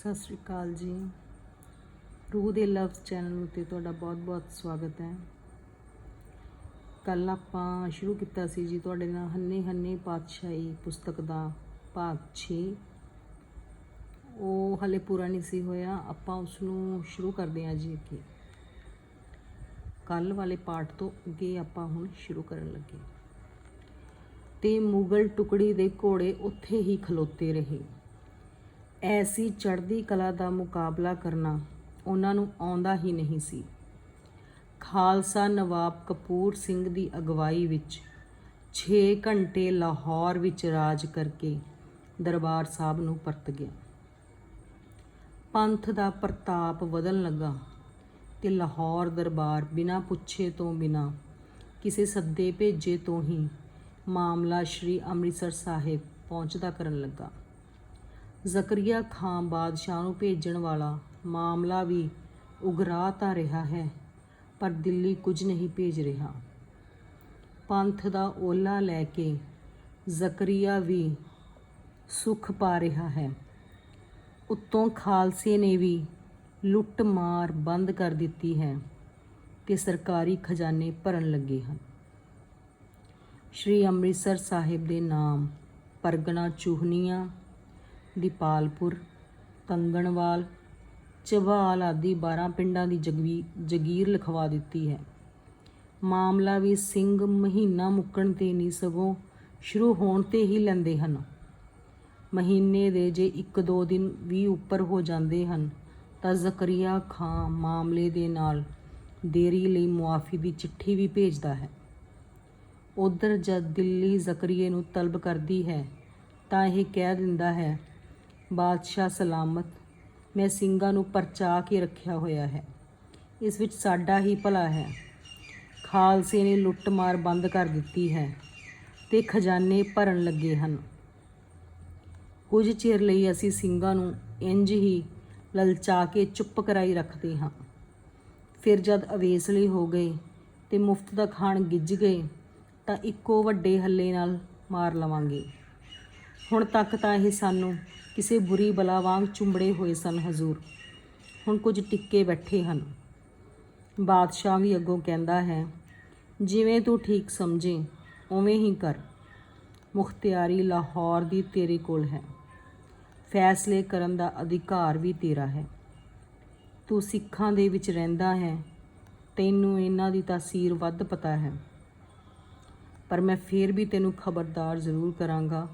ਸਤਿ ਸ਼੍ਰੀ ਅਕਾਲ ਜੀ। ਰੂਹ ਦੇ ਲਵਸ ਚੈਨਲ ਉਤੇ ਤੁਹਾਡਾ ਬਹੁਤ-ਬਹੁਤ ਸਵਾਗਤ ਹੈ। ਕੱਲ ਆਪਾਂ ਸ਼ੁਰੂ ਕੀਤਾ ਸੀ ਜੀ ਤੁਹਾਡੇ ਨਾਲ ਹੰਨੇ ਹੰਨੇ ਪਾਤਸ਼ਾਹੀ ਪੁਸਤਕ ਦਾ ਭਾਗ 6 ਉਹ ਹਲੇ ਪੂਰਾ ਨਹੀਂ ਸੀ ਹੋਇਆ, ਆਪਾਂ ਉਸ ਨੂੰ ਸ਼ੁਰੂ ਕਰਦੇ ਹਾਂ ਜੀ ਅੱਗੇ। ਕੱਲ ਵਾਲੇ ਪਾਠ ਤੋਂ ਅੱਗੇ ਆਪਾਂ ਹੁਣ ਸ਼ੁਰੂ ਕਰਨ ਲੱਗੇ। ਤੇ ਮੁਗਲ ਟੁਕੜੀ ਦੇ ਘੋੜੇ ਉੱਥੇ ਹੀ ਖਲੋਤੇ ਰਹੇ। ਐਸੀ ਚੜ੍ਹਦੀ ਕਲਾ ਦਾ ਮੁਕਾਬਲਾ ਕਰਨਾ ਉਹਨਾਂ ਨੂੰ ਆਉਂਦਾ ਹੀ ਨਹੀਂ ਸੀ। ਖਾਲਸਾ ਨਵਾਬ ਕਪੂਰ ਸਿੰਘ ਦੀ ਅਗਵਾਈ ਵਿੱਚ 6 ਘੰਟੇ ਲਾਹੌਰ ਵਿੱਚ ਰਾਜ ਕਰਕੇ ਦਰਬਾਰ ਸਾਹਿਬ ਨੂੰ ਪਰਤ ਗਿਆ। ਪੰਥ ਦਾ ਪ੍ਰਤਾਪ ਵਧਣ ਲੱਗਾ ਤੇ ਲਾਹੌਰ ਦਰਬਾਰ ਬਿਨਾਂ ਪੁੱਛੇ ਤੋਂ ਬਿਨਾਂ ਕਿਸੇ ਸੱਦੇ ਭੇਜੇ ਤੋਂ ਹੀ ਮਾਮਲਾ ਸ਼੍ਰੀ ਅੰਮ੍ਰਿਤਸਰ ਸਾਹਿਬ ਪਹੁੰਚਦਾ ਕਰਨ ਲੱਗਾ। ਜ਼ਕਰੀਆ ਖਾਨ ਬਾਦਸ਼ਾਹ ਨੂੰ ਭੇਜਣ ਵਾਲਾ ਮਾਮਲਾ ਵੀ ਉਗਰਾ ਤਾਂ ਰਿਹਾ ਹੈ, ਪਰ ਦਿੱਲੀ ਕੁਝ ਨਹੀਂ ਭੇਜ ਰਿਹਾ। ਪੰਥ ਦਾ ਓਲਾ ਲੈ ਕੇ ਜ਼ਕਰੀਆ ਵੀ ਸੁਖ ਪਾ ਰਿਹਾ ਹੈ। ਉੱਤੋਂ ਖਾਲਸੇ ਨੇ ਵੀ ਲੁੱਟ ਮਾਰ ਬੰਦ ਕਰ ਦਿੱਤੀ ਹੈ ਤੇ ਸਰਕਾਰੀ ਖਜ਼ਾਨੇ ਭਰਨ ਲੱਗੇ ਹਨ। ਸ਼੍ਰੀ ਅੰਮ੍ਰਿਤਸਰ ਸਾਹਿਬ ਦੇ ਨਾਮ ਪਰਗਣਾ ਚੂਹਨੀਆਂ ਦੀਪਾਲਪੁਰ, ਕੰਗਣਵਾਲ ਚਵਾਲ ਆਦਿ 12 ਪਿੰਡਾਂ ਦੀ ਜਗਵੀ ਜਗੀਰ ਲਿਖਵਾ ਦਿੱਤੀ ਹੈ। ਮਾਮਲਾ ਵੀ ਸਿੰਘ ਮਹੀਨਾ ਮੁੱਕਣ ਤੇ ਨਹੀਂ ਸਗੋਂ ਸ਼ੁਰੂ ਹੋਣ ਤੇ ਹੀ ਲੈਂਦੇ ਹਨ। ਮਹੀਨੇ ਦੇ ਜੇ 1-2 ਦਿਨ ਵੀ ਉੱਪਰ ਹੋ ਜਾਂਦੇ ਹਨ, ਤਾਂ ਜ਼ਕਰੀਆ ਖਾਂ ਮਾਮਲੇ ਦੇ ਨਾਲ ਦੇਰੀ ਲਈ ਮੁਆਫੀ ਦੀ ਚਿੱਠੀ ਵੀ ਭੇਜਦਾ ਹੈ। ਉਧਰ ਜਦ ਦਿੱਲੀ ਜ਼ਕਰੀਏ ਨੂੰ ਤਲਬ ਕਰਦੀ ਹੈ, ਤਾਂ ਇਹ ਕਹਿ ਦਿੰਦਾ ਹੈ ਬਾਦਸ਼ਾਹ ਸਲਾਮਤ, ਮੈਂ ਸਿੰਘਾਂ ਨੂੰ ਪਰਚਾ ਕੇ ਰੱਖਿਆ ਹੋਇਆ ਹੈ। ਇਸ ਵਿੱਚ ਸਾਡਾ ਹੀ ਭਲਾ ਹੈ। ਖਾਲਸੇ ਨੇ ਲੁੱਟਮਾਰ ਬੰਦ ਕਰ ਦਿੱਤੀ ਹੈ ਤੇ ਖਜ਼ਾਨੇ ਭਰਨ ਲੱਗੇ ਹਨ। ਕੁਝ ਚਿਰ ਲਈ ਅਸੀਂ ਸਿੰਘਾਂ ਨੂੰ ਇੰਜ ਹੀ ਲਲਚਾ ਕੇ ਚੁੱਪ ਕਰਾਈ ਰੱਖਦੇ ਹਾਂ। ਫਿਰ ਜਦ ਅਵੇਸਲੇ ਹੋ ਗਏ ਤੇ ਮੁਫਤ ਦਾ ਖਾਣ ਗਿੱਜ ਗਏ, ਤਾਂ ਇੱਕੋ ਵੱਡੇ ਹੱਲੇ ਨਾਲ ਮਾਰ ਲਵਾਂਗੇ। ਹੁਣ ਤੱਕ ਤਾਂ ਇਹ ਸਾਨੂੰ ਕਿਸੇ ਬੁਰੀ ਬਲਾ ਵਾਂਗ ਚੁੰਬੜੇ ਹੋਏ ਸਨ ਹਜ਼ੂਰ। ਹੁਣ ਕੁਝ ਟਿੱਕੇ ਬੈਠੇ ਹਨ। ਬਾਦਸ਼ਾਹ ਵੀ ਅੱਗੋਂ ਕਹਿੰਦਾ ਹੈ, ਜਿਵੇਂ ਤੂੰ ਠੀਕ ਸਮਝੇ, ਉਵੇਂ ਹੀ ਕਰ। ਮੁਖਤਿਆਰੀ ਲਾਹੌਰ ਦੀ ਤੇਰੇ ਕੋਲ ਹੈ। ਫੈਸਲੇ ਕਰਨ ਦਾ ਅਧਿਕਾਰ ਵੀ ਤੇਰਾ ਹੈ। ਤੂੰ ਸਿੱਖਾਂ ਦੇ ਵਿੱਚ ਰਹਿੰਦਾ ਹੈ, ਤੈਨੂੰ ਇਹਨਾਂ ਦੀ ਤਾਸੀਰ ਵੱਧ ਪਤਾ ਹੈ। ਪਰ ਮੈਂ ਫੇਰ ਵੀ ਤੈਨੂੰ ਖਬਰਦਾਰ ਜ਼ਰੂਰ ਕਰਾਂਗਾ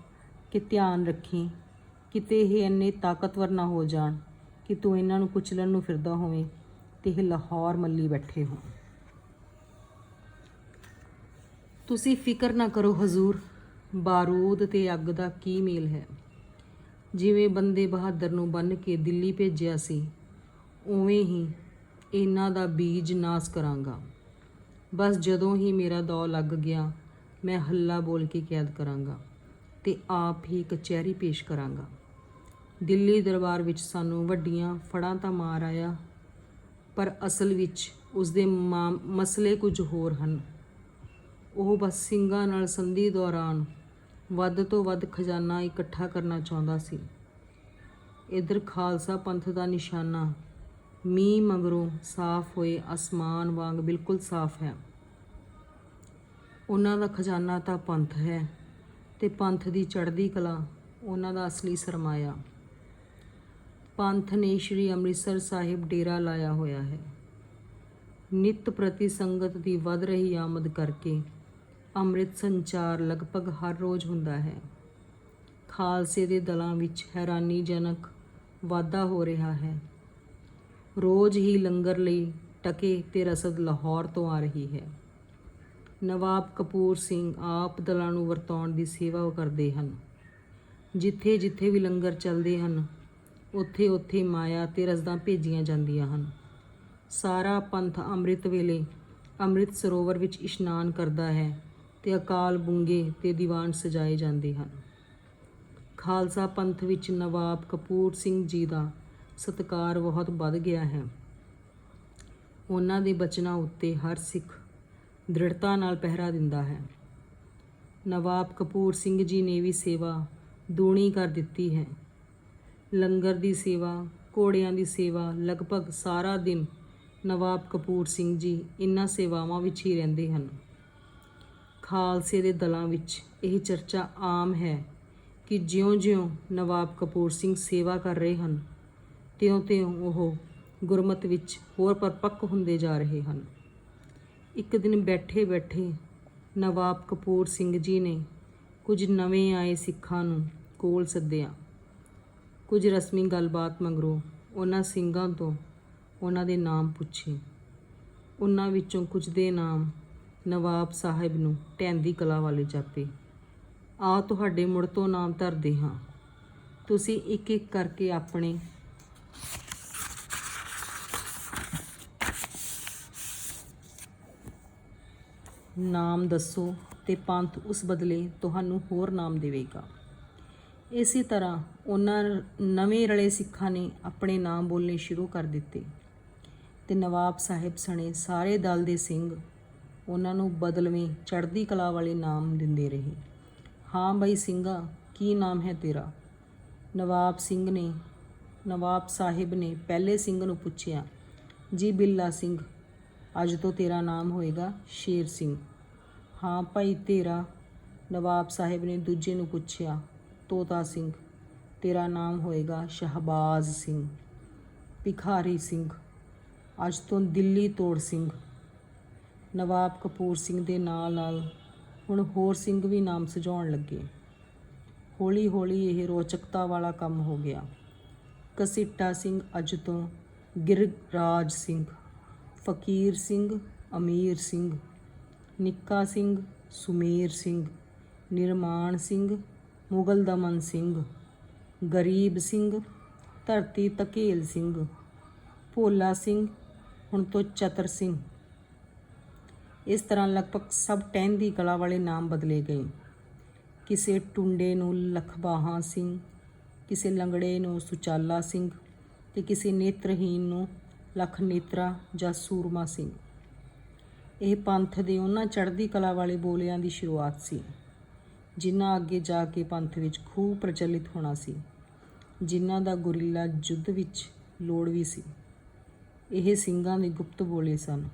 ਕਿ ਧਿਆਨ ਰੱਖੀ ਕਿਤੇ ਇਹ ਇੰਨੇ ਤਾਕਤਵਰ ਨਾ ਹੋ ਜਾਣ ਕਿ ਤੂੰ ਇਹਨਾਂ ਨੂੰ ਕੁਚਲਣ ਨੂੰ ਫਿਰਦਾ ਹੋਵੇਂ ਤੇ ਇਹ ਲਾਹੌਰ ਮੱਲੀ ਬੈਠੇ ਹੋ ਤੁਸੀਂ ਫਿਕਰ ਨਾ ਕਰੋ ਹਜ਼ੂਰ, ਬਾਰੂਦ ਤੇ ਅੱਗ ਦਾ ਕੀ ਮੇਲ ਹੈ। ਜਿਵੇਂ ਬੰਦੇ ਬਹਾਦਰ ਨੂੰ ਬੰਨ ਕੇ ਦਿੱਲੀ ਭੇਜਿਆ ਸੀ, ਉਵੇਂ ਹੀ ਇਹਨਾਂ ਦਾ ਬੀਜ ਨਾਸ ਕਰਾਂਗਾ। ਬਸ ਜਦੋਂ ਹੀ ਮੇਰਾ ਦੌ ਲੱਗ ਗਿਆ, ਮੈਂ ਹੱਲਾ ਬੋਲ ਕੇ ਕੈਦ ਕਰਾਂਗਾ ਤੇ ਆਪ ਹੀ ਕਚਹਿਰੀ ਪੇਸ਼ ਕਰਾਂਗਾ। ਦਿੱਲੀ ਦਰਬਾਰ ਵਿੱਚ ਸਾਨੂੰ ਵੱਡੀਆਂ ਫੜਾਂ ਤਾਂ ਮਾਰ ਆਇਆ, ਪਰ ਅਸਲ ਵਿੱਚ ਉਸ ਦੇ ਮਸਲੇ ਕੁਝ ਹੋਰ ਹਨ। ਉਹ ਬਸ ਸਿੰਘਾਂ ਨਾਲ ਸੰਧੀ ਦੌਰਾਨ ਵੱਧ ਤੋਂ ਵੱਧ ਖਜ਼ਾਨਾ ਇਕੱਠਾ ਕਰਨਾ ਚਾਹੁੰਦਾ ਸੀ। ਇਧਰ ਖਾਲਸਾ ਪੰਥ ਦਾ ਨਿਸ਼ਾਨਾ, ਮੀਂਹ ਮਗਰੋਂ ਸਾਫ਼ ਹੋਏ ਅਸਮਾਨ ਵਾਂਗ ਬਿਲਕੁਲ ਸਾਫ਼ ਹੈ। ਉਹਨਾਂ ਦਾ ਖਜ਼ਾਨਾ ਤਾਂ ਪੰਥ ਹੈ ਤੇ ਪੰਥ ਦੀ ਚੜ੍ਹਦੀ ਕਲਾ ਉਹਨਾਂ ਦਾ ਅਸਲੀ ਸਰਮਾਇਆ। ਪੰਥ ਨੇ ਸ਼੍ਰੀ ਅੰਮ੍ਰਿਤਸਰ ਸਾਹਿਬ ਡੇਰਾ ਲਾਇਆ ਹੋਇਆ ਹੈ। ਨਿਤ ਪ੍ਰਤੀ ਸੰਗਤ ਦੀ ਵੱਧ ਰਹੀ ਆਮਦ ਕਰਕੇ ਅੰਮ੍ਰਿਤ ਸੰਚਾਰ ਲਗਭਗ ਹਰ ਰੋਜ਼ ਹੁੰਦਾ ਹੈ। ਖਾਲਸੇ ਦੇ ਦਲਾਂ ਵਿੱਚ ਹੈਰਾਨੀਜਨਕ ਵਾਧਾ ਹੋ ਰਿਹਾ ਹੈ। ਰੋਜ਼ ਹੀ ਲੰਗਰ ਲਈ ਟਕੇ ਤੇ ਰਸਦ ਲਾਹੌਰ ਤੋਂ ਆ ਰਹੀ ਹੈ। ਨਵਾਬ ਕਪੂਰ ਸਿੰਘ ਆਪ ਦਲਾਂ ਨੂੰ ਵਰਤਾਉਣ ਦੀ ਸੇਵਾ ਕਰਦੇ ਹਨ। ਜਿੱਥੇ ਜਿੱਥੇ ਵੀ ਲੰਗਰ ਚੱਲਦੇ ਹਨ ਉੱਥੇ ਉੱਥੇ ਮਾਇਆ ਤੇ ਰਸਦਾਂ ਭੇਜੀਆਂ ਜਾਂਦੀਆਂ ਹਨ। ਸਾਰਾ ਪੰਥ ਅੰਮ੍ਰਿਤ ਵੇਲੇ ਅੰਮ੍ਰਿਤ ਸਰੋਵਰ ਵਿੱਚ ਇਸ਼ਨਾਨ ਕਰਦਾ ਹੈ ਤੇ ਅਕਾਲ ਬੁੰਗੇ ਤੇ ਦੀਵਾਨ ਸਜਾਏ ਜਾਂਦੇ ਹਨ। ਖਾਲਸਾ ਪੰਥ ਵਿੱਚ ਨਵਾਬ ਕਪੂਰ ਸਿੰਘ ਜੀ ਦਾ ਸਤਕਾਰ ਬਹੁਤ ਵੱਧ ਗਿਆ ਹੈ। ਉਹਨਾਂ ਦੇ ਬਚਨਾਂ ਉੱਤੇ ਹਰ ਸਿੱਖ ਦ੍ਰਿੜਤਾ ਨਾਲ ਪਹਿਰਾ ਦਿੰਦਾ ਹੈ। ਨਵਾਬ ਕਪੂਰ ਸਿੰਘ ਜੀ ਨੇ ਵੀ ਸੇਵਾ ਦੂਣੀ ਕਰ ਦਿੱਤੀ ਹੈ। ਲੰਗਰ ਦੀ ਸੇਵਾ, ਘੋੜਿਆਂ ਦੀ ਸੇਵਾ, ਲਗਭਗ ਸਾਰਾ ਦਿਨ ਨਵਾਬ ਕਪੂਰ ਸਿੰਘ ਜੀ ਇਨ੍ਹਾਂ ਸੇਵਾਵਾਂ ਵਿੱਚ ਹੀ ਰਹਿੰਦੇ ਹਨ। ਖਾਲਸੇ ਦੇ ਦਲਾਂ ਵਿੱਚ ਇਹ ਚਰਚਾ ਆਮ ਹੈ ਕਿ ਜਿਉਂ-ਜਿਉਂ ਨਵਾਬ ਕਪੂਰ ਸਿੰਘ ਸੇਵਾ ਕਰ ਰਹੇ ਹਨ, ਤਿਉਂ-ਤਿਉਂ ਉਹ ਗੁਰਮਤ ਵਿੱਚ ਹੋਰ ਪਰਪੱਕ ਹੁੰਦੇ ਜਾ ਰਹੇ ਹਨ। ਇੱਕ ਦਿਨ ਬੈਠੇ-ਬੈਠੇ ਨਵਾਬ ਕਪੂਰ ਸਿੰਘ ਜੀ ਨੇ ਕੁਝ ਨਵੇਂ ਆਏ ਸਿੱਖਾਂ ਨੂੰ ਕੋਲ ਸੱਦਿਆ। ਕੁਝ ਰਸਮੀ ਗੱਲਬਾਤ ਮਗਰੋਂ ਉਹਨਾਂ ਸਿੰਘਾਂ ਤੋਂ ਉਹਨਾਂ ਦੇ ਨਾਮ ਪੁੱਛੇ। ਉਹਨਾਂ ਵਿੱਚੋਂ ਕੁਝ ਦੇ ਨਾਮ ਨਵਾਬ ਸਾਹਿਬ ਨੂੰ ਟੈਂਦੀ ਕਲਾ ਵਾਲੇ ਜਾਪੇ। ਆ ਤੁਹਾਡੇ ਮੁੜ ਤੋਂ ਨਾਮ ਧਰਦੇ ਹਾਂ। ਤੁਸੀਂ ਇੱਕ ਇੱਕ ਕਰਕੇ ਆਪਣੇ ਨਾਮ ਦੱਸੋ ਤੇ ਪੰਥ ਉਸ ਬਦਲੇ ਤੁਹਾਨੂੰ ਹੋਰ ਨਾਮ ਦੇਵੇਗਾ। ਇਸੇ ਤਰ੍ਹਾਂ ਉਹਨਾਂ ਨਵੇਂ ਰਲੇ ਸਿੱਖਾਂ ਨੇ ਆਪਣੇ ਨਾਮ ਬੋਲਣੇ ਸ਼ੁਰੂ ਕਰ ਦਿੱਤੇ। ਤੇ ਨਵਾਬ ਸਾਹਿਬ ਸਣੇ ਸਾਰੇ ਦਲ ਦੇ ਸਿੰਘ ਉਹਨਾਂ ਨੂੰ ਬਦਲਵੇਂ ਚੜ੍ਹਦੀ ਕਲਾ ਵਾਲੇ ਨਾਮ ਦਿੰਦੇ ਰਹੇ। ਹਾਂ ਬਈ ਸਿੰਘਾ, ਕੀ ਨਾਮ ਹੈ ਤੇਰਾ? ਨਵਾਬ ਸਿੰਘ ਨੇ, ਨਵਾਬ ਸਾਹਿਬ ਨੇ ਪਹਿਲੇ ਸਿੰਘ ਨੂੰ ਪੁੱਛਿਆ, ਜੀ ਬਿੱਲਾ ਸਿੰਘ, ਅੱਜ ਤੋਂ ਤੇਰਾ ਨਾਮ ਹੋਏਗਾ ਸ਼ੇਰ ਸਿੰਘ। ਹਾਂ ਭਾਈ ਤੇਰਾ, ਨਵਾਬ ਸਾਹਿਬ ਨੇ ਦੂਜੇ ਨੂੰ ਪੁੱਛਿਆ ਤੋਤਾ ਸਿੰਘ, ਤੇਰਾ ਨਾਮ ਹੋਏਗਾ ਸ਼ਹਬਾਜ਼ ਸਿੰਘ, ਭਿਖਾਰੀ ਸਿੰਘ, ਅੱਜ ਤੋਂ ਦਿੱਲੀ ਤੋੜ ਸਿੰਘ। ਨਵਾਬ ਕਪੂਰ ਸਿੰਘ ਦੇ ਨਾਲ ਨਾਲ ਹੁਣ ਹੋਰ ਸਿੰਘ ਵੀ ਨਾਮ ਸਜਾਉਣ ਲੱਗੇ। ਹੌਲੀ ਹੌਲੀ ਇਹ ਰੋਚਕਤਾ ਵਾਲਾ ਕੰਮ ਹੋ ਗਿਆ। ਕਸੀਟਾ ਸਿੰਘ ਅੱਜ ਤੋਂ ਗਿਰਰਾਜ ਸਿੰਘ, ਫਕੀਰ ਸਿੰਘ, ਅਮੀਰ ਸਿੰਘ, ਨਿੱਕਾ ਸਿੰਘ, ਸੁਮੇਰ ਸਿੰਘ, ਨਿਰਮਾਣ ਸਿੰਘ ਮੁਗਲ ਦਮਨ ਸਿੰਘ, ਗਰੀਬ ਸਿੰਘ, ਧਰਤੀ ਤਕੇਲ ਸਿੰਘ, ਭੋਲਾ ਸਿੰਘ, ਹੁਣ ਤੋਂ ਚਤਰ ਸਿੰਘ। ਇਸ ਤਰ੍ਹਾਂ ਲਗਭਗ ਸਭ ਟਹਿੰਦੀ ਕਲਾ ਵਾਲੇ ਨਾਮ ਬਦਲੇ ਗਏ। ਕਿਸੇ ਟੁੰਡੇ ਨੂੰ ਲਖਬਾਹਾਂ ਸਿੰਘ, ਕਿਸੇ ਲੰਗੜੇ ਨੂੰ ਸੁਚਾਲਾ ਸਿੰਘ ਤੇ ਕਿਸੇ ਨੇਤਰਹੀਨ ਨੂੰ ਲਖ ਨੇਤਰਾ ਜਾਂ ਸੂਰਮਾ ਸਿੰਘ। ਇਹ ਪੰਥ ਦੇ ਉਹਨਾਂ ਚੜ੍ਹਦੀ ਕਲਾ ਵਾਲੇ ਬੋਲਿਆਂ ਦੀ ਸ਼ੁਰੂਆਤ ਸੀ। ਜਿਨ੍ਹਾਂ ਅੱਗੇ ਜਾ ਕੇ ਪੰਥ ਵਿੱਚ ਖੂਬ ਪ੍ਰਚਲਿਤ ਹੋਣਾ ਸੀ, ਜਿਨ੍ਹਾਂ ਦਾ ਗੁਰਿੱਲਾ ਯੁੱਧ ਵਿੱਚ ਲੋੜ ਵੀ ਸੀ। ਇਹ ਸਿੰਘਾਂ ਦੇ ਗੁਪਤ ਬੋਲੇ ਸਨ,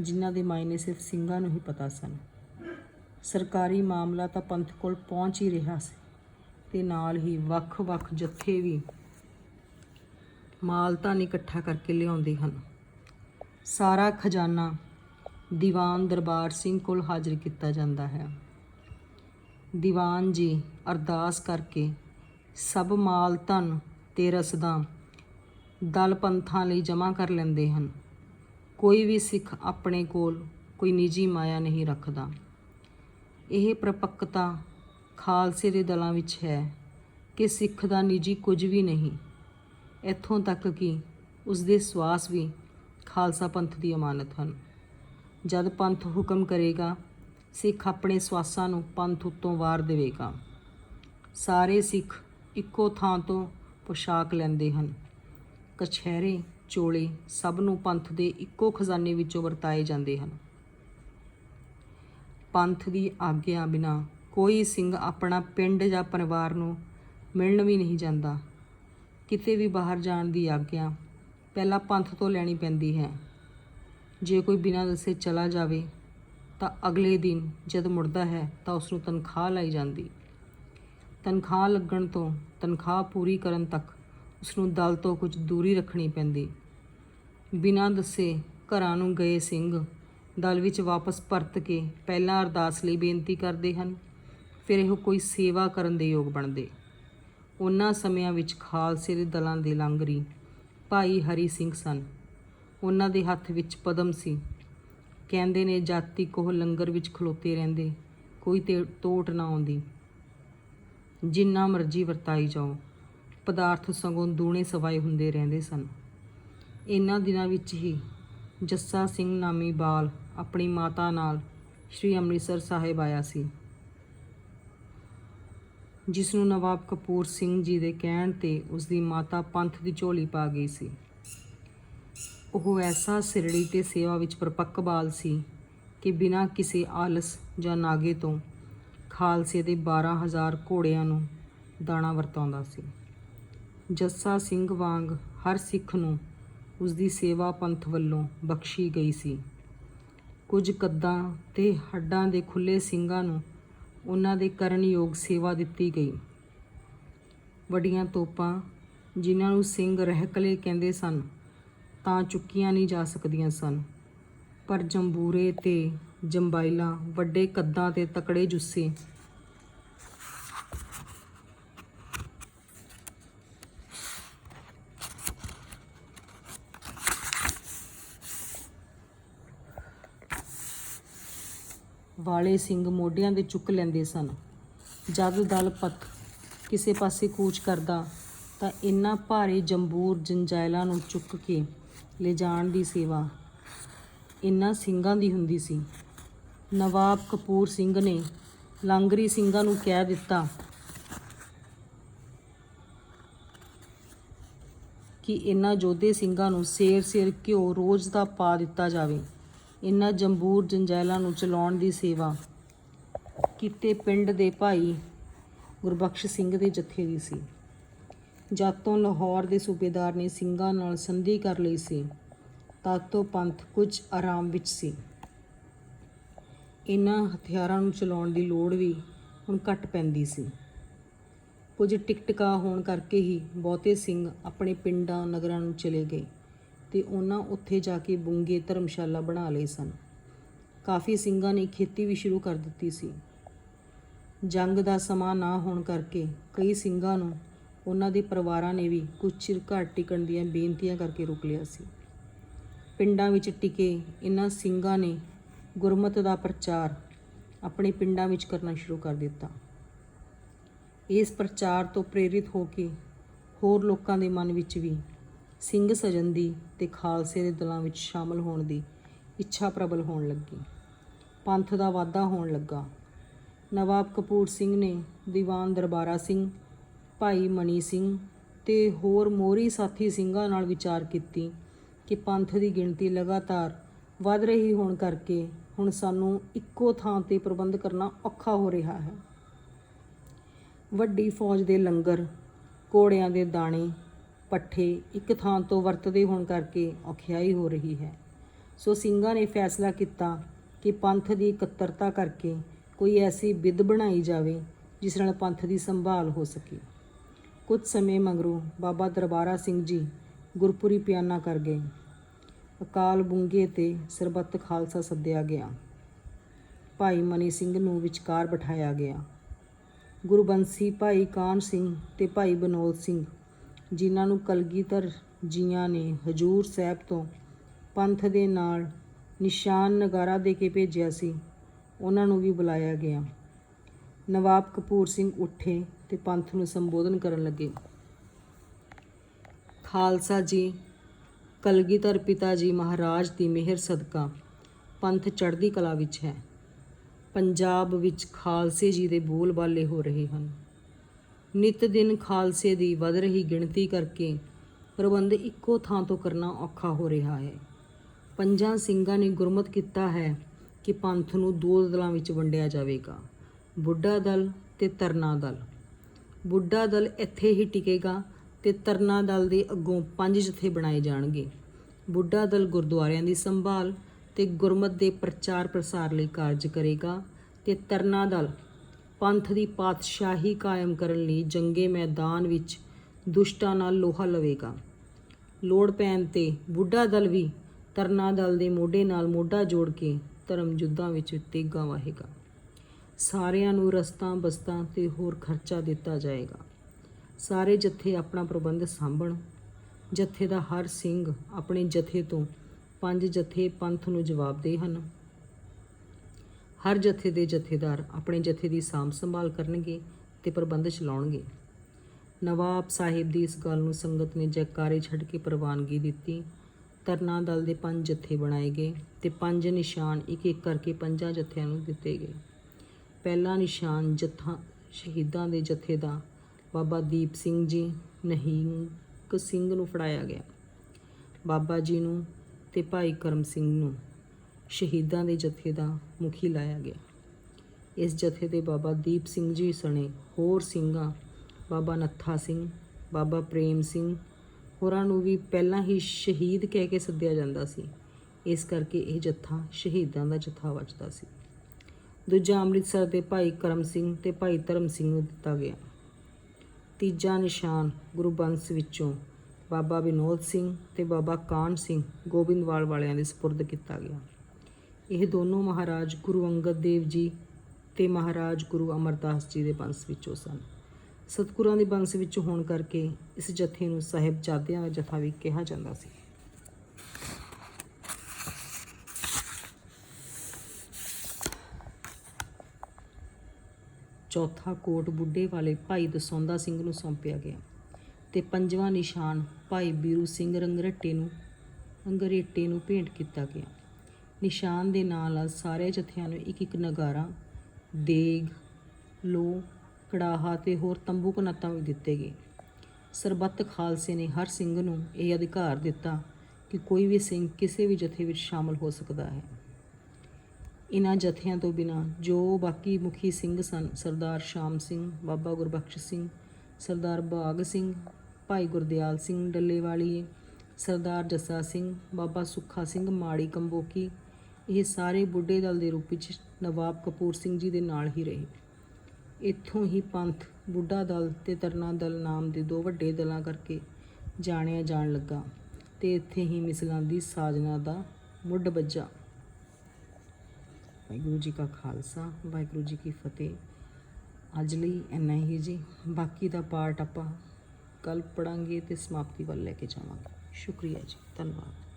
ਜਿਨ੍ਹਾਂ ਦੇ ਮਾਇਨੇ ਸਿਰਫ ਸਿੰਘਾਂ ਨੂੰ ਹੀ ਪਤਾ ਸਨ। ਸਰਕਾਰੀ ਮਾਮਲਾ ਤਾਂ ਪੰਥ ਕੋਲ ਪਹੁੰਚ ਹੀ ਰਿਹਾ ਸੀ, ਤੇ ਨਾਲ ਹੀ ਵੱਖ-ਵੱਖ ਜੱਥੇ ਵੀ ਮਾਲ ਤਾਂ ਇਕੱਠਾ ਕਰਕੇ ਲਿਆਉਂਦੇ ਹਨ। ਸਾਰਾ ਖਜ਼ਾਨਾ ਦੀਵਾਨ ਦਰਬਾਰ ਸਿੰਘ ਕੋਲ ਹਾਜ਼ਰ ਕੀਤਾ ਜਾਂਦਾ ਹੈ। ਦੀਵਾਨ ਜੀ, ਅਰਦਾਸ ਕਰਕੇ, ਸਭ ਮਾਲ ਧਨ ਤੇ ਰਸਦਾਂ ਦਲ ਪੰਥਾਂ ਲਈ ਜਮ੍ਹਾਂ ਕਰ ਲੈਂਦੇ ਹਨ। ਕੋਈ ਵੀ ਸਿੱਖ ਆਪਣੇ ਕੋਲ ਕੋਈ ਨਿੱਜੀ ਮਾਇਆ ਨਹੀਂ ਰੱਖਦਾ। ਇਹ ਪ੍ਰਪੱਕਤਾ ਖਾਲਸੇ ਦੇ ਦਲਾਂ ਵਿੱਚ ਹੈ ਕਿ ਸਿੱਖ ਦਾ ਨਿੱਜੀ ਕੁਝ ਵੀ ਨਹੀਂ, ਇੱਥੋਂ ਤੱਕ ਕਿ ਉਸ ਦੇ ਸਵਾਸ ਵੀ ਖਾਲਸਾ ਪੰਥ ਦੀ ਅਮਾਨਤ ਹਨ। ਜਦ ਪੰਥ ਹੁਕਮ ਕਰੇਗਾ ਸਿੱਖ ਆਪਣੇ ਸਵਾਸਾਂ ਨੂੰ ਪੰਥ ਉੱਤੋਂ ਵਾਰ ਦੇਵੇਗਾ। ਸਾਰੇ ਸਿੱਖ ਇੱਕੋ ਥਾਂ ਤੋਂ ਪੋਸ਼ਾਕ ਲੈਂਦੇ ਹਨ। ਕਛਹਿਰੇ, ਚੋਲੇ ਸਭ ਨੂੰ ਪੰਥ ਦੇ ਇੱਕੋ ਖਜ਼ਾਨੇ ਵਿੱਚੋਂ ਵਰਤਾਏ ਜਾਂਦੇ ਹਨ। ਪੰਥ ਦੀ ਆਗਿਆ ਬਿਨਾ ਕੋਈ ਸਿੰਘ ਆਪਣਾ ਪਿੰਡ ਜਾਂ ਪਰਿਵਾਰ ਨੂੰ ਮਿਲਣ ਵੀ ਨਹੀਂ ਜਾਂਦਾ। ਕਿਤੇ ਵੀ ਬਾਹਰ ਜਾਣ ਦੀ ਆਗਿਆ ਪਹਿਲਾਂ ਪੰਥ ਤੋਂ ਲੈਣੀ ਪੈਂਦੀ ਹੈ। ਜੇ ਕੋਈ ਬਿਨਾਂ ਦੱਸੇ ਚਲਾ ਜਾਵੇ ਤਾਂ ਅਗਲੇ ਦਿਨ ਜਦ ਮੁੜਦਾ ਹੈ ਤਾਂ ਉਸ ਨੂੰ ਤਨਖਾਹ ਲਾਈ ਜਾਂਦੀ। ਤਨਖਾਹ ਲੱਗਣ ਤੋਂ ਤਨਖਾਹ ਪੂਰੀ ਕਰਨ ਤੱਕ ਉਸ ਨੂੰ ਦਲ ਤੋਂ ਕੁਝ ਦੂਰੀ ਰੱਖਣੀ ਪੈਂਦੀ। ਬਿਨਾਂ ਦੱਸੇ ਘਰਾਂ ਨੂੰ ਗਏ ਸਿੰਘ ਦਲ ਵਿੱਚ ਵਾਪਸ ਪਰਤ ਕੇ ਪਹਿਲਾਂ ਅਰਦਾਸ ਲਈ ਬੇਨਤੀ ਕਰਦੇ ਹਨ। ਫਿਰ ਇਹ ਕੋਈ ਸੇਵਾ ਕਰਨ ਦੇ ਯੋਗ ਬਣਦੇ। ਉਹਨਾਂ ਸਮਿਆਂ ਵਿੱਚ ਖਾਲਸੇ ਦੇ ਦਲਾਂ ਦੇ ਲਾਂਗਰੀ ਭਾਈ ਹਰੀ ਸਿੰਘ ਸਨ। ਉਹਨਾਂ ਦੇ ਹੱਥ ਵਿੱਚ ਪਦਮ ਸੀ। ਕਹਿੰਦੇ ਨੇ, ਜਾਤੀ ਕੋਹ ਲੰਗਰ ਵਿੱਚ ਖਲੋਤੇ ਰਹਿੰਦੇ, ਕੋਈ ਤੇ ਟੋਟ ਨਾ ਆਉਂਦੀ। ਜਿੰਨਾ ਮਰਜ਼ੀ ਵਰਤਾਈ ਜਾਓ, ਪਦਾਰਥ ਸਗੋਂ ਦੂਣੇ ਸਵਾਏ ਹੁੰਦੇ ਰਹਿੰਦੇ ਸਨ। ਇਹਨਾਂ ਦਿਨਾਂ ਵਿੱਚ ਹੀ ਜੱਸਾ ਸਿੰਘ ਨਾਮੀ ਬਾਲ ਆਪਣੀ ਮਾਤਾ ਨਾਲ ਸ੍ਰੀ ਅੰਮ੍ਰਿਤਸਰ ਸਾਹਿਬ ਆਇਆ ਸੀ। ਜਿਸ ਨੂੰ ਨਵਾਬ ਕਪੂਰ ਸਿੰਘ ਜੀ ਦੇ ਕਹਿਣ ਤੇ ਉਸ ਦੀ ਮਾਤਾ ਪੰਥ ਦੀ ਝੋਲੀ ਪਾ ਗਈ ਸੀ। ਉਹ ਐਸਾ ਸਿਰੜੀ ਤੇ ਸੇਵਾ ਵਿੱਚ ਪਰਪੱਕ ਬਾਲ ਸੀ ਕਿ ਬਿਨਾਂ ਕਿਸੇ ਆਲਸ ਜਾਂ ਨਾਗੇ ਤੋਂ ਖਾਲਸੇ ਦੇ 12000 ਘੋੜਿਆਂ ਨੂੰ ਦਾਣਾ ਵਰਤਾਉਂਦਾ ਸੀ। ਜੱਸਾ ਸਿੰਘ ਵਾਂਗ ਹਰ ਸਿੱਖ ਨੂੰ ਉਸ ਦੀ ਸੇਵਾ ਪੰਥ ਵੱਲੋਂ ਬਖਸ਼ੀ ਗਈ ਸੀ। ਕੁਝ ਕੱਦਾਂ ਤੇ ਹੱਡਾਂ ਦੇ ਖੁੱਲੇ ਸਿੰਘਾਂ ਨੂੰ ਉਹਨਾਂ ਦੇ ਕਰਨ ਯੋਗ ਸੇਵਾ ਦਿੱਤੀ ਗਈ। ਵੱਡੀਆਂ ਤੋਪਾਂ ਜਿਨ੍ਹਾਂ ਨੂੰ ਸਿੰਘ ਰਹਿਕਲੇ ਕਹਿੰਦੇ ਸਨ ਤਾਂ ਚੁੱਕੀਆਂ ਨਹੀਂ ਜਾ ਸਕਦੀਆਂ ਸਨ। ਪਰ ਜੰਬੂਰੇ ਤੇ ਜੰਬਾਈਲਾਂ ਵੱਡੇ ਕੱਦਾਂ ਤੇ ਤਕੜੇ ਜੁੱਸੇ। ਵਾਲੇ ਸਿੰਘ ਮੋਢਿਆਂ ਦੇ ਚੁੱਕ ਲੈਂਦੇ ਸਨ। ਜਦ ਦਲ ਪਥ ਕਿਸੇ ਪਾਸੇ ਕੂਚ ਕਰਦਾ ਤਾਂ ਇਨ੍ਹਾਂ ਭਾਰੀ ਜੰਬੂਰ ਜੰਜਾਇਲਾਂ ਨੂੰ ਚੁੱਕ ਕੇ ਲਿਜਾਣ ਦੀ ਸੇਵਾ। ਇਨ੍ਹਾਂ ਸਿੰਘਾਂ ਦੀ ਹੁੰਦੀ ਸੀ। ਨਵਾਬ ਕਪੂਰ ਸਿੰਘ ਨੇ ਲਾਂਗਰੀ ਸਿੰਘਾਂ ਨੂੰ ਕਹਿ ਦਿੱਤਾ ਕਿ ਇਨ੍ਹਾਂ ਜੋਧੇ ਸਿੰਘਾਂ ਨੂੰ ਸੇਰ-ਸੇਰ ਘਿਓ ਰੋਜ਼ ਦਾ ਪਾ ਦਿੱਤਾ ਜਾਵੇ। ਇਨ੍ਹਾਂ ਜੰਬੂਰ ਜੰਜੈਲਾਂ ਨੂੰ ਚਲਾਉਣ ਦੀ ਸੇਵਾ ਕਿਤੇ ਪਿੰਡ ਦੇ ਭਾਈ ਗੁਰਬਖਸ਼ ਸਿੰਘ ਦੇ ਜਥੇ ਦੀ ਸੀ। ਜਦ ਤੋਂ ਲਾਹੌਰ ਦੇ ਸੂਬੇਦਾਰ ਨੇ ਸਿੰਘਾਂ ਨਾਲ ਸੰਧੀ ਕਰ ਲਈ ਸੀ, ਤਦ ਤੋਂ ਪੰਥ ਕੁਝ ਆਰਾਮ ਵਿੱਚ ਸੀ। ਇਹਨਾਂ ਹਥਿਆਰਾਂ ਨੂੰ ਚਲਾਉਣ ਦੀ ਲੋੜ ਵੀ ਹੁਣ ਘਟ ਪੈਂਦੀ ਸੀ। ਕੁਝ ਟਿਕਟਕਾ ਹੋਣ ਕਰਕੇ ਹੀ ਬਹੁਤੇ ਸਿੰਘ ਆਪਣੇ ਪਿੰਡਾਂ, ਨਗਰਾਂ ਨੂੰ ਚਲੇ ਗਏ ਤੇ ਉਹਨਾਂ ਉੱਥੇ ਜਾ ਕੇ ਬੁੰਗੇ ਧਰਮਸ਼ਾਲਾ ਬਣਾ ਲਏ ਸਨ। ਕਾਫੀ ਸਿੰਘਾਂ ਨੇ ਖੇਤੀ ਵੀ ਸ਼ੁਰੂ ਕਰ ਦਿੱਤੀ ਸੀ। ਜੰਗ ਦਾ ਸਮਾਂ ਨਾ ਹੋਣ ਕਰਕੇ ਕਈ ਸਿੰਘਾਂ ਨੂੰ ਉਹਨਾਂ ਦੇ ਪਰਿਵਾਰਾਂ ਨੇ ਵੀ ਕੁਝ ਚਿਰ ਘਰ ਟਿਕਣ ਦੀਆਂ ਬੇਨਤੀਆਂ ਕਰਕੇ ਰੁਕ ਲਿਆ ਸੀ। ਪਿੰਡਾਂ ਵਿੱਚ ਟਿਕੇ ਇਹਨਾਂ ਸਿੰਘਾਂ ਨੇ ਗੁਰਮਤਿ ਦਾ ਪ੍ਰਚਾਰ ਆਪਣੇ ਪਿੰਡਾਂ ਵਿੱਚ ਕਰਨਾ ਸ਼ੁਰੂ ਕਰ ਦਿੱਤਾ। ਇਸ ਪ੍ਰਚਾਰ ਤੋਂ ਪ੍ਰੇਰਿਤ ਹੋ ਕੇ ਹੋਰ ਲੋਕਾਂ ਦੇ ਮਨ ਵਿੱਚ ਵੀ ਸਿੰਘ ਸਜਣ ਦੀ ਤੇ ਖਾਲਸੇ ਦੇ ਦਿਲਾਂ ਵਿੱਚ ਸ਼ਾਮਲ ਹੋਣ ਦੀ ਇੱਛਾ ਪ੍ਰਬਲ ਹੋਣ ਲੱਗੀ। ਪੰਥ ਦਾ ਵਾਧਾ ਹੋਣ ਲੱਗਾ। ਨਵਾਬ ਕਪੂਰ ਸਿੰਘ ਨੇ ਦੀਵਾਨ ਦਰਬਾਰਾ ਸਿੰਘ ਭਾਈ ਮਣੀ ਸਿੰਘ ਤੇ ਹੋਰ ਮੋਹਰੀ ਸਾਥੀ ਸਿੰਘਾਂ ਨਾਲ ਵਿਚਾਰ ਕੀਤੀ ਕਿ ਪੰਥ ਦੀ ਗਿਣਤੀ ਲਗਾਤਾਰ ਵੱਧ ਰਹੀ ਹੋਣ ਕਰਕੇ ਹੁਣ ਸਾਨੂੰ ਇੱਕੋ ਥਾਂ ਤੇ ਪ੍ਰਬੰਧ ਕਰਨਾ ਔਖਾ ਹੋ ਰਿਹਾ ਹੈ। ਵੱਡੀ ਫੌਜ ਦੇ ਲੰਗਰ, ਘੋੜਿਆਂ ਦੇ ਦਾਣੇ, ਪੱਠੇ ਇੱਕ ਥਾਂ ਤੋਂ ਵਰਤਦੇ ਹੋਣ ਕਰਕੇ ਔਖਿਆਈ ਹੋ ਰਹੀ ਹੈ। ਸੋ ਸਿੰਘਾਂ ਨੇ ਫੈਸਲਾ ਕੀਤਾ ਕਿ ਪੰਥ ਦੀ ਇਕੱਤਰਤਾ ਕਰਕੇ ਕੋਈ ਐਸੀ ਵਿਧ ਬਣਾਈ ਜਾਵੇ ਜਿਸ ਨਾਲ ਪੰਥ ਦੀ ਸੰਭਾਲ ਹੋ ਸਕੇ। ਕੁਝ ਸਮੇਂ ਮਗਰੋਂ ਬਾਬਾ ਦਰਬਾਰਾ ਸਿੰਘ ਜੀ ਗੁਰਪੁਰੀ ਪਿਆਨਾ ਕਰ ਗਏ। ਅਕਾਲ ਬੁੰਗੇ ਤੇ ਸਰਬੱਤ ਖਾਲਸਾ ਸੱਦਿਆ ਗਿਆ। ਭਾਈ ਮਨੀ ਸਿੰਘ ਨੂੰ ਵਿਚਕਾਰ ਬਿਠਾਇਆ ਗਿਆ। ਗੁਰਬੰਸੀ ਭਾਈ ਕਾਨ ਸਿੰਘ ਤੇ ਭਾਈ ਬਨੋਦ ਸਿੰਘ, ਜਿਨ੍ਹਾਂ ਨੂੰ ਕਲਗੀਧਰ ਜੀਆਂ ਨੇ ਹਜੂਰ ਸਾਹਿਬ ਤੋਂ ਪੰਥ ਦੇ ਨਾਲ ਨਿਸ਼ਾਨ ਨਗਾਰਾ ਦੇ ਕੇ ਭੇਜਿਆ ਸੀ, ਉਹਨਾਂ ਨੂੰ ਵੀ ਬੁਲਾਇਆ ਗਿਆ। ਨਵਾਬ ਕਪੂਰ ਸਿੰਘ ਉੱਠੇ ਤੇ ਪੰਥ ਨੂੰ ਸੰਬੋਧਨ ਕਰਨ ਲੱਗੇ। ਖਾਲਸਾ ਜੀ, ਕਲਗੀਧਰ ਪਿਤਾ ਜੀ ਮਹਾਰਾਜ ਦੀ ਮਿਹਰ ਸਦਕਾ ਪੰਥ ਚੜ੍ਹਦੀ ਕਲਾ ਵਿੱਚ ਹੈ। ਪੰਜਾਬ ਵਿੱਚ ਖਾਲਸੇ ਜੀ ਦੇ ਬੋਲ ਬਾਲੇ ਹੋ ਰਹੇ ਹਨ। ਨਿਤ ਦਿਨ ਖਾਲਸੇ ਦੀ ਵਧ ਰਹੀ ਗਿਣਤੀ ਕਰਕੇ ਪ੍ਰਬੰਧ ਇੱਕੋ ਥਾਂ ਤੋਂ ਕਰਨਾ ਔਖਾ ਹੋ ਰਿਹਾ ਹੈ। ਪੰਜਾਂ ਸਿੰਘਾਂ ਨੇ ਗੁਰਮਤ ਕੀਤਾ ਹੈ ਕਿ ਪੰਥ ਨੂੰ ਦੋ ਦਲਾਂ ਵਿੱਚ ਵੰਡਿਆ ਜਾਵੇਗਾ। ਬੁੱਢਾ ਦਲ ਤੇ ਤਰਨਾ ਦਲ। ਬੁੱਢਾ ਦਲ ਇੱਥੇ ਹੀ ਟਿਕੇਗਾ ਤੇ ਤਰਨਾ ਦਲ ਦੇ ਅੱਗੋਂ ਪੰਜ ਜਥੇ ਬਣਾਏ ਜਾਣਗੇ। ਬੁੱਢਾ ਦਲ ਗੁਰਦੁਆਰਿਆਂ ਦੀ ਸੰਭਾਲ ਤੇ ਗੁਰਮਤ ਦੇ ਪ੍ਰਚਾਰ ਪ੍ਰਸਾਰ ਲਈ ਕਾਰਜ ਕਰੇਗਾ ਤੇ ਤਰਨਾ ਦਲ ਪੰਥ ਦੀ ਪਾਤਸ਼ਾਹੀ ਕਾਇਮ ਕਰਨ ਲਈ ਜੰਗੇ ਮੈਦਾਨ ਵਿੱਚ ਦੁਸ਼ਟਾਂ ਨਾਲ ਲੋਹਾ ਲਵੇਗਾ। ਲੋੜ ਪੈਣ ਤੇ ਬੁੱਢਾ ਦਲ ਵੀ ਤਰਨਾ ਦਲ ਦੇ ਮੋਢੇ ਨਾਲ ਮੋਢਾ ਜੋੜ ਕੇ ਧਰਮ ਯੁੱਧਾਂ ਵਿੱਚ ਤੇਗਾ ਵਾਹੇਗਾ। ਸਾਰਿਆਂ ਨੂੰ ਰਸਤਾਂ, ਬਸਤਾਂ ਤੇ ਹੋਰ ਖਰਚਾ ਦਿੱਤਾ ਜਾਏਗਾ। ਸਾਰੇ ਜਥੇ ਆਪਣਾ ਪ੍ਰਬੰਧ ਸਾਂਭਣ। ਜਥੇ ਦਾ ਹਰ ਸਿੰਘ ਆਪਣੇ ਜਥੇ ਤੋਂ ਪੰਜ ਜਥੇ ਪੰਥ ਨੂੰ ਜਵਾਬਦੇ ਹਨ। ਹਰ ਜਥੇ ਦੇ ਜਥੇਦਾਰ ਆਪਣੇ ਜਥੇ ਦੀ ਸਾਂਭ ਸੰਭਾਲ ਕਰਨਗੇ ਤੇ ਪ੍ਰਬੰਧ ਚਲਾਉਣਗੇ। ਨਵਾਬ ਸਾਹਿਬ ਦੀ ਇਸ ਗੱਲ ਨੂੰ ਸੰਗਤ ਨੇ ਜੈਕਾਰੇ ਛੱਡ ਕੇ ਪ੍ਰਵਾਨਗੀ ਦਿੱਤੀ। ਤਰਨਾ ਦਲ ਦੇ ਪੰਜ ਜਥੇ ਬਣਾਏ ਗਏ ਤੇ ਪੰਜ ਨਿਸ਼ਾਨ ਇੱਕ ਇੱਕ ਕਰਕੇ ਪੰਜਾਂ ਜਥਿਆਂ ਨੂੰ ਦਿੱਤੇ ਗਏ। ਪਹਿਲਾ ਨਿਸ਼ਾਨ ਜਥਾ ਸ਼ਹੀਦਾਂ ਦੇ ਜਥੇ ਦਾ ਬਾਬਾ ਦੀਪ ਸਿੰਘ ਜੀ ਨਹੀਂਕ ਸਿੰਘ ਨੂੰ ਫੜਾਇਆ ਗਿਆ। ਬਾਬਾ ਜੀ ਨੂੰ ਤੇ ਭਾਈ ਕਰਮ ਸਿੰਘ ਨੂੰ ਸ਼ਹੀਦਾਂ ਦੇ ਜਥੇ ਦਾ ਮੁਖੀ ਲਾਇਆ ਗਿਆ। ਇਸ ਜਥੇ ਦੇ ਬਾਬਾ ਦੀਪ ਸਿੰਘ ਜੀ ਸਣੇ ਹੋਰ ਸਿੰਘਾਂ, ਬਾਬਾ ਨੱਥਾ ਸਿੰਘ, ਬਾਬਾ ਪ੍ਰੇਮ ਸਿੰਘ, ਹੋਰਾਂ ਨੂੰ ਵੀ ਪਹਿਲਾਂ ਹੀ ਸ਼ਹੀਦ ਕਹਿ ਕੇ ਸੱਦਿਆ ਜਾਂਦਾ ਸੀ। ਇਸ ਕਰਕੇ ਇਹ ਜੱਥਾ ਸ਼ਹੀਦਾਂ ਦਾ ਜੱਥਾ ਵੱਜਦਾ ਸੀ। ਦੂਜਾ ਅੰਮ੍ਰਿਤਸਰ ਦੇ ਭਾਈ ਕਰਮ ਸਿੰਘ ਤੇ ਭਾਈ ਧਰਮ ਸਿੰਘ ਨੂੰ ਦਿੱਤਾ ਗਿਆ। ਤੀਜਾ ਨਿਸ਼ਾਨ ਗੁਰੂ ਬੰਸ ਵਿੱਚੋਂ ਬਾਬਾ ਵਿਨੋਦ ਸਿੰਘ ਤੇ ਬਾਬਾ ਕਾਨ ਸਿੰਘ ਗੋਬਿੰਦਵਾਲ ਵਾਲਿਆਂ ਦੇ ਸਪੁਰਦ ਕੀਤਾ ਗਿਆ। ਇਹ ਦੋਨੋਂ ਮਹਾਰਾਜ ਗੁਰੂ ਅੰਗਦ ਦੇਵ ਜੀ ਤੇ ਮਹਾਰਾਜ ਗੁਰੂ ਅਮਰਦਾਸ ਜੀ ਦੇ ਬੰਸ ਵਿੱਚੋਂ ਸਨ। ਸਤਿਗੁਰਾਂ ਦੇ ਬੰਸ ਵਿੱਚ ਹੋਣ ਕਰਕੇ ਇਸ ਜਥੇ ਨੂੰ ਸਾਹਿਬਜ਼ਾਦਿਆਂ ਦਾ ਜਥਾ ਵੀ ਕਿਹਾ ਜਾਂਦਾ ਸੀ। ਚੌਥਾ ਕੋਟ ਬੁੱਢੇ ਵਾਲੇ ਭਾਈ ਦਸੌਂਦਾ ਸਿੰਘ ਨੂੰ ਸੌਂਪਿਆ ਗਿਆ ਤੇ ਪੰਜਵਾਂ ਨਿਸ਼ਾਨ ਭਾਈ ਬੀਰੂ ਸਿੰਘ ਰੰਗਰੱਟੇ ਨੂੰ, ਰੰਗਰੇਟੇ ਨੂੰ ਭੇਂਟ ਕੀਤਾ ਗਿਆ। ਨਿਸ਼ਾਨ ਦੇ ਨਾਲ ਨਾਲ ਸਾਰੇ ਜਥਿਆਂ ਨੂੰ ਇੱਕ ਇੱਕ ਨਗਾਰਾ, ਦੇਗ ਲੋ ਕੜਾਹਾ ਤੇ ਹੋਰ ਤੰਬੂ ਕਨਾਤਾਂ ਵੀ ਦਿੱਤੇ ਗਏ। ਸਰਬੱਤ ਖਾਲਸੇ ਨੇ ਹਰ ਸਿੰਘ ਨੂੰ ਇਹ ਅਧਿਕਾਰ ਦਿੱਤਾ ਕਿ ਕੋਈ ਵੀ ਸਿੰਘ ਕਿਸੇ ਵੀ ਜਥੇ ਵਿੱਚ ਸ਼ਾਮਲ ਹੋ ਸਕਦਾ ਹੈ। ਇਨ੍ਹਾਂ ਜਥਿਆਂ ਤੋਂ ਬਿਨਾ ਜੋ ਬਾਕੀ ਮੁਖੀ ਸਿੰਘ ਸਨ, ਸਰਦਾਰ ਸ਼ਾਮ ਸਿੰਘ, ਬਾਬਾ ਗੁਰਬਖਸ਼ ਸਿੰਘ, ਸਰਦਾਰ ਬਾਗ ਸਿੰਘ, ਭਾਈ ਗੁਰਦਿਆਲ ਸਿੰਘ ਡੱਲੇਵਾਲੀਏ ਸਰਦਾਰ ਜੱਸਾ ਸਿੰਘ, ਬਾਬਾ ਸੁੱਖਾ ਸਿੰਘ ਮਾੜੀ ਕੰਬੋਕੀ, ਇਹ ਸਾਰੇ ਬੁੱਢੇ ਦਲ ਦੇ ਰੂਪ ਵਿੱਚ ਨਵਾਬ ਕਪੂਰ ਸਿੰਘ ਜੀ ਦੇ ਨਾਲ ਹੀ ਰਹੇ। ਇੱਥੋਂ ਹੀ ਪੰਥ ਬੁੱਢਾ ਦਲ ਤੇ ਤਰਨਾ ਦਲ ਨਾਮ ਦੇ ਦੋ ਵੱਡੇ ਦਲਾਂ ਕਰਕੇ ਜਾਣਿਆ ਜਾਣ ਲੱਗਾ ਤੇ ਇੱਥੇ ਹੀ ਮਿਸਲਾਂ ਦੀ ਸਾਜਨਾ ਦਾ ਮੁੱਢ ਵੱਜਾ। ਵਾਹਿਗੁਰੂ ਜੀ ਕਾ ਖਾਲਸਾ, ਵਾਹਿਗੁਰੂ ਜੀ ਕੀ ਫਤਿਹ। ਅੱਜ ਲਈ ਇੰਨਾ ਹੀ ਜੀ। ਬਾਕੀ ਦਾ ਪਾਰਟ ਆਪਾਂ ਕੱਲ ਪੜਾਂਗੇ ਤੇ ਸਮਾਪਤੀ ਵੱਲ ਲੈ ਕੇ ਜਾਵਾਂਗੇ। ਸ਼ੁਕਰੀਆ ਜੀ। ਧੰਨਵਾਦ।